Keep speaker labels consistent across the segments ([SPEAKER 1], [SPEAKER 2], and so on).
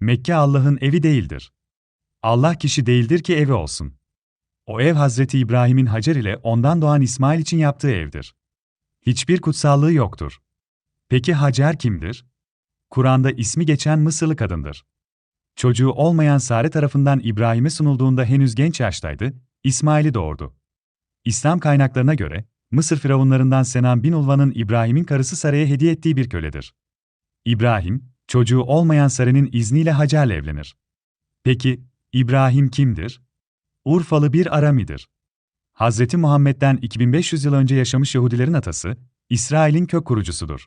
[SPEAKER 1] Mekke Allah'ın evi değildir. Allah kişi değildir ki evi olsun. O ev Hazreti İbrahim'in Hacer ile ondan doğan İsmail için yaptığı evdir. Hiçbir kutsallığı yoktur. Peki Hacer kimdir? Kur'an'da ismi geçen Mısırlı kadındır. Çocuğu olmayan Sare tarafından İbrahim'e sunulduğunda henüz genç yaştaydı, İsmail'i doğurdu. İslam kaynaklarına göre, Mısır firavunlarından Senan bin Ulvan'ın İbrahim'in karısı Sare'ye hediye ettiği bir köledir. İbrahim, çocuğu olmayan Sare'nin izniyle Hacer'le evlenir. Peki, İbrahim kimdir? Urfalı bir Aramidir. Hazreti Muhammed'den 2500 yıl önce yaşamış Yahudilerin atası, İsrail'in kök kurucusudur.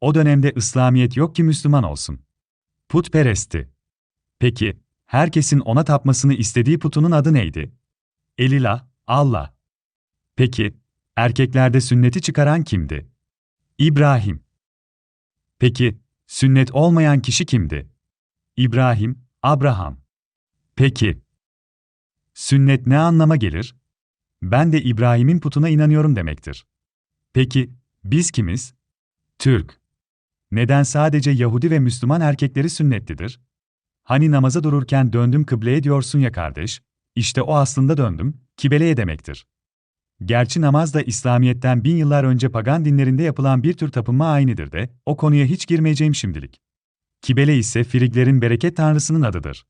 [SPEAKER 1] O dönemde İslamiyet yok ki Müslüman olsun. Putperestti. Peki, herkesin ona tapmasını istediği putunun adı neydi? Elilah, Allah. Peki, erkeklerde sünneti çıkaran kimdi? İbrahim. Peki, sünnet olmayan kişi kimdi? İbrahim, Abraham. Peki, sünnet ne anlama gelir? Ben de İbrahim'in putuna inanıyorum demektir. Peki, biz kimiz? Türk. Neden sadece Yahudi ve Müslüman erkekleri sünnetlidir? Hani namaza dururken döndüm kıbleye diyorsun ya kardeş, işte o aslında döndüm, kibeleye demektir. Gerçi namaz da İslamiyet'ten bin yıllar önce pagan dinlerinde yapılan bir tür tapınma ayinidir de, o konuya hiç girmeyeceğim şimdilik. Kibele ise Friglerin bereket tanrısının adıdır.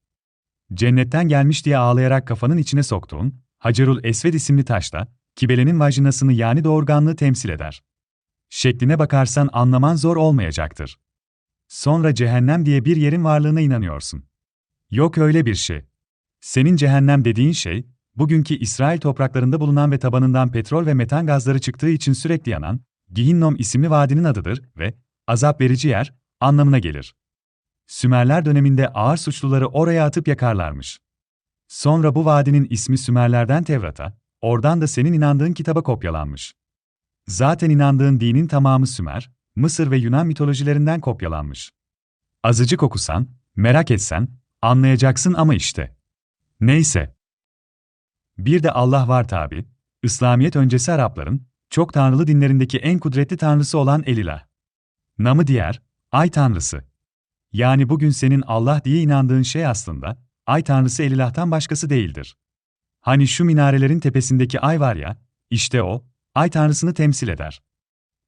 [SPEAKER 1] Cennetten gelmiş diye ağlayarak kafanın içine soktuğun, Hacerul Esved isimli taşla, kibelenin vajinasını yani doğurganlığı temsil eder. Şekline bakarsan anlaman zor olmayacaktır. Sonra cehennem diye bir yerin varlığına inanıyorsun. Yok öyle bir şey. Senin cehennem dediğin şey, bugünkü İsrail topraklarında bulunan ve tabanından petrol ve metan gazları çıktığı için sürekli yanan, Gihinnom isimli vadinin adıdır ve azap verici yer anlamına gelir. Sümerler döneminde ağır suçluları oraya atıp yakarlarmış. Sonra bu vadinin ismi Sümerlerden Tevrat'a, oradan da senin inandığın kitaba kopyalanmış. Zaten inandığın dinin tamamı Sümer, Mısır ve Yunan mitolojilerinden kopyalanmış. Azıcık okusan, merak etsen, anlayacaksın ama işte. Neyse. Bir de Allah var tabi, İslamiyet öncesi Arapların, çok tanrılı dinlerindeki en kudretli tanrısı olan Elilah. Namı diğer, ay tanrısı. Yani bugün senin Allah diye inandığın şey aslında, ay tanrısı Elilah'tan başkası değildir. Hani şu minarelerin tepesindeki ay var ya, işte o, ay tanrısını temsil eder.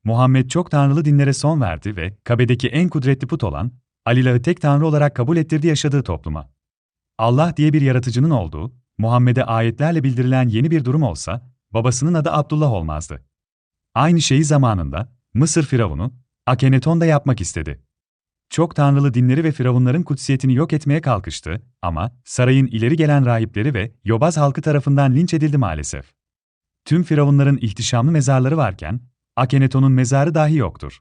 [SPEAKER 1] Muhammed çok tanrılı dinlere son verdi ve Kabe'deki en kudretli put olan Alilah'ı tek tanrı olarak kabul ettirdi yaşadığı topluma. Allah diye bir yaratıcının olduğu, Muhammed'e ayetlerle bildirilen yeni bir durum olsa, babasının adı Abdullah olmazdı. Aynı şeyi zamanında Mısır firavunu Akeneton da yapmak istedi. Çok tanrılı dinleri ve firavunların kutsiyetini yok etmeye kalkıştı ama sarayın ileri gelen rahipleri ve yobaz halkı tarafından linç edildi maalesef. Tüm firavunların ihtişamlı mezarları varken Akeneton'un mezarı dahi yoktur.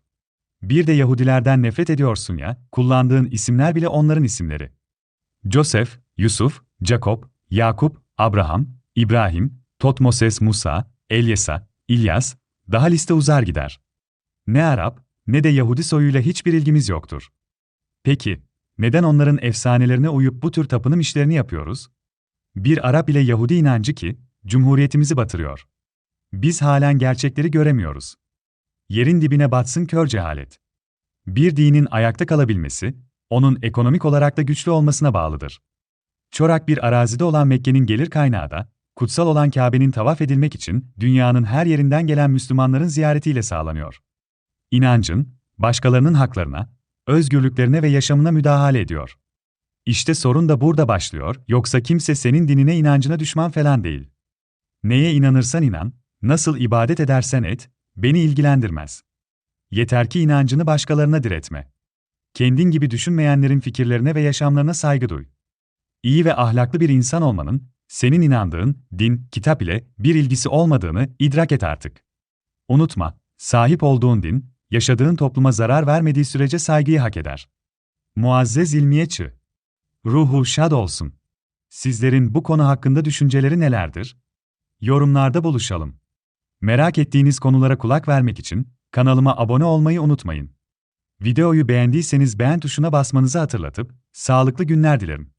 [SPEAKER 1] Bir de Yahudilerden nefret ediyorsun ya, kullandığın isimler bile onların isimleri. Joseph, Yusuf, Jacob, Yakup, Abraham, İbrahim, Totmoses Musa, Elyesa, İlyas, daha liste uzar gider. Ne Arap, ne de Yahudi soyuyla hiçbir ilgimiz yoktur. Peki, neden onların efsanelerine uyup bu tür tapınım işlerini yapıyoruz? Bir Arap ile Yahudi inancı ki, cumhuriyetimizi batırıyor. Biz halen gerçekleri göremiyoruz. Yerin dibine batsın kör cehalet. Bir dinin ayakta kalabilmesi, onun ekonomik olarak da güçlü olmasına bağlıdır. Çorak bir arazide olan Mekke'nin gelir kaynağı da, kutsal olan Kabe'nin tavaf edilmek için dünyanın her yerinden gelen Müslümanların ziyaretiyle sağlanıyor. İnancın, başkalarının haklarına, özgürlüklerine ve yaşamına müdahale ediyor. İşte sorun da burada başlıyor, yoksa kimse senin dinine inancına düşman falan değil. Neye inanırsan inan, nasıl ibadet edersen et, beni ilgilendirmez. Yeter ki inancını başkalarına diretme. Kendin gibi düşünmeyenlerin fikirlerine ve yaşamlarına saygı duy. İyi ve ahlaklı bir insan olmanın, senin inandığın din, kitap ile bir ilgisi olmadığını idrak et artık. Unutma, sahip olduğun din, yaşadığın topluma zarar vermediği sürece saygıyı hak eder. Muazzez İlmiye Ruhu şad olsun. Sizlerin bu konu hakkında düşünceleri nelerdir? Yorumlarda buluşalım. Merak ettiğiniz konulara kulak vermek için kanalıma abone olmayı unutmayın. Videoyu beğendiyseniz beğen tuşuna basmanızı hatırlatıp sağlıklı günler dilerim.